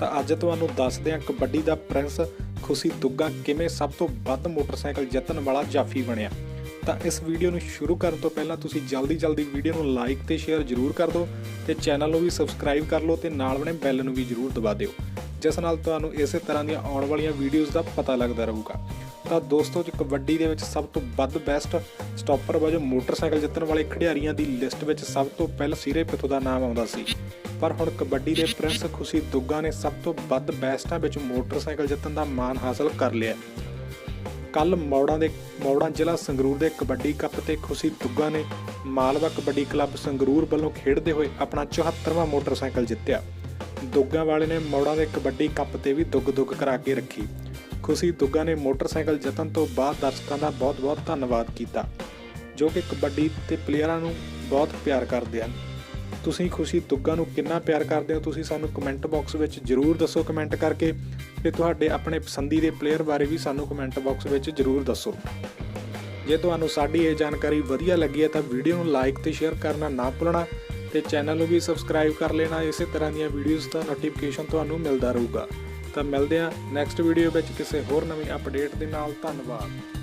ਤਾਂ ਅੱਜ ਤੁਹਾਨੂੰ ਦੱਸਦੇ ਹਾਂ ਕਬੱਡੀ ਦਾ ਪ੍ਰਿੰਸ ਖੁਸ਼ੀ ਦੁੱਗਾ ਕਿਵੇਂ ਸਭ ਤੋਂ ਵੱਧ ਮੋਟਰਸਾਈਕਲ ਜਿੱਤਣ ਵਾਲਾ ਜਾਫੀ ਬਣਿਆ। ਤਾਂ ਇਸ ਵੀਡੀਓ ਨੂੰ ਸ਼ੁਰੂ ਕਰਨ ਤੋਂ ਪਹਿਲਾਂ ਤੁਸੀਂ ਜਲਦੀ-ਜਲਦੀ ਵੀਡੀਓ ਨੂੰ ਲਾਈਕ ਤੇ ਸ਼ੇਅਰ ਜ਼ਰੂਰ ਕਰ ਦਿਓ ਤੇ ਚੈਨਲ ਨੂੰ ਵੀ ਸਬਸਕ੍ਰਾਈਬ ਕਰ ਲਓ ਤੇ ਨਾਲ ਬਣੇ ਬੈਲ ਨੂੰ ਵੀ ਜ਼ਰੂਰ ਦਬਾ ਦਿਓ, ਜਿਸ ਨਾਲ ਤੁਹਾਨੂੰ ਇਸੇ ਤਰ੍ਹਾਂ ਦੀਆਂ ਆਉਣ ਵਾਲੀਆਂ ਵੀਡੀਓਜ਼ ਦਾ ਪਤਾ ਲੱਗਦਾ ਰਹੂਗਾ। ਤਾਂ ਦੋਸਤੋ, ਜੀ ਕਬੱਡੀ ਦੇ ਵਿੱਚ ਸਭ ਤੋਂ ਵੱਧ ਬੈਸਟ ਸਟਾਪਰ ਵਜੋਂ ਮੋਟਰਸਾਈਕਲ ਜਿੱਤਣ ਵਾਲੇ ਖਿਡਾਰੀਆਂ ਦੀ ਲਿਸਟ ਵਿੱਚ ਸਭ ਤੋਂ ਪਹਿਲਾਂ ਸਿਰੇ ਪਿੱਥੋਂ ਦਾ ਨਾਮ ਆਉਂਦਾ ਸੀ। ਪਰ ਹੁਣ ਕਬੱਡੀ ਦੇ ਪ੍ਰਿੰਸ ਖੁਸ਼ੀ ਦੁੱਗਾ ਨੇ ਸਭ ਤੋਂ ਵੱਧ ਬੈਸਟਾਂ ਵਿੱਚ ਮੋਟਰਸਾਈਕਲ ਜਿੱਤਣ ਦਾ ਮਾਣ ਹਾਸਲ ਕਰ ਲਿਆ। ਕੱਲ ਮੌੜਾਂ ਦੇ ਮੌੜਾਂ ਜ਼ਿਲ੍ਹਾ ਸੰਗਰੂਰ ਦੇ ਕਬੱਡੀ ਕੱਪ ਤੇ ਖੁਸ਼ੀ ਦੁੱਗਾ ਨੇ ਮਾਲਵਾ ਕਬੱਡੀ ਕਲੱਬ ਸੰਗਰੂਰ ਵੱਲੋਂ ਖੇਡਦੇ ਹੋਏ ਆਪਣਾ 74ਵਾਂ ਮੋਟਰਸਾਈਕਲ ਜਿੱਤਿਆ। ਦੁੱਗਾ ਵਾਲੇ ਨੇ ਮੌੜਾਂ ਦੇ ਕਬੱਡੀ ਕੱਪ ਤੇ ਵੀ ਦੁੱਗ ਦੁੱਗ ਕਰਾ ਕੇ ਰੱਖੀ। ਖੁਸ਼ੀ ਦੁੱਗਾ ਨੇ ਮੋਟਰਸਾਈਕਲ ਜਿੱਤਣ ਤੋਂ ਬਾਅਦ ਦਰਸ਼ਕਾਂ ਦਾ ਬਹੁਤ-ਬਹੁਤ ਧੰਨਵਾਦ ਕੀਤਾ, ਜੋ ਕਿ ਕਬੱਡੀ ਤੇ ਪਲੇਅਰਾਂ ਨੂੰ ਬਹੁਤ ਪਿਆਰ ਕਰਦੇ ਹਨ। ਤੁਸੀਂ ਖੁਸ਼ੀ ਦੁੱਗਾ ਨੂੰ ਕਿੰਨਾ ਪਿਆਰ ਕਰਦੇ ਹੋ, ਤੁਸੀਂ ਸਾਨੂੰ ਕਮੈਂਟ ਬਾਕਸ ਵਿੱਚ ਜਰੂਰ ਦੱਸੋ ਕਮੈਂਟ ਕਰਕੇ, ਤੇ ਤੁਹਾਡੇ ਆਪਣੇ ਪਸੰਦੀ ਦੇ ਪਲੇਅਰ ਬਾਰੇ ਵੀ ਸਾਨੂੰ ਕਮੈਂਟ ਬਾਕਸ ਵਿੱਚ ਜਰੂਰ ਦੱਸੋ। ਜੇ ਤੁਹਾਨੂੰ ਸਾਡੀ ਇਹ ਜਾਣਕਾਰੀ ਵਧੀਆ ਲੱਗੀ ਹੈ ਤਾਂ ਵੀਡੀਓ ਨੂੰ ਲਾਈਕ ਤੇ ਸ਼ੇਅਰ ਕਰਨਾ ਨਾ ਭੁੱਲਣਾ ਤੇ ਚੈਨਲ ਨੂੰ ਵੀ ਸਬਸਕ੍ਰਾਈਬ ਕਰ ਲੈਣਾ, ਇਸੇ ਤਰ੍ਹਾਂ ਦੀਆਂ ਵੀਡੀਓਜ਼ ਦਾ ਨੋਟੀਫਿਕੇਸ਼ਨ ਤੁਹਾਨੂੰ ਮਿਲਦਾ ਰਹੂਗਾ। ਤਾਂ ਮਿਲਦੇ ਹਾਂ ਨੈਕਸਟ ਵੀਡੀਓ ਵਿੱਚ ਕਿਸੇ ਹੋਰ ਨਵੀਂ ਅਪਡੇਟ ਦੇ ਨਾਲ। ਧੰਨਵਾਦ।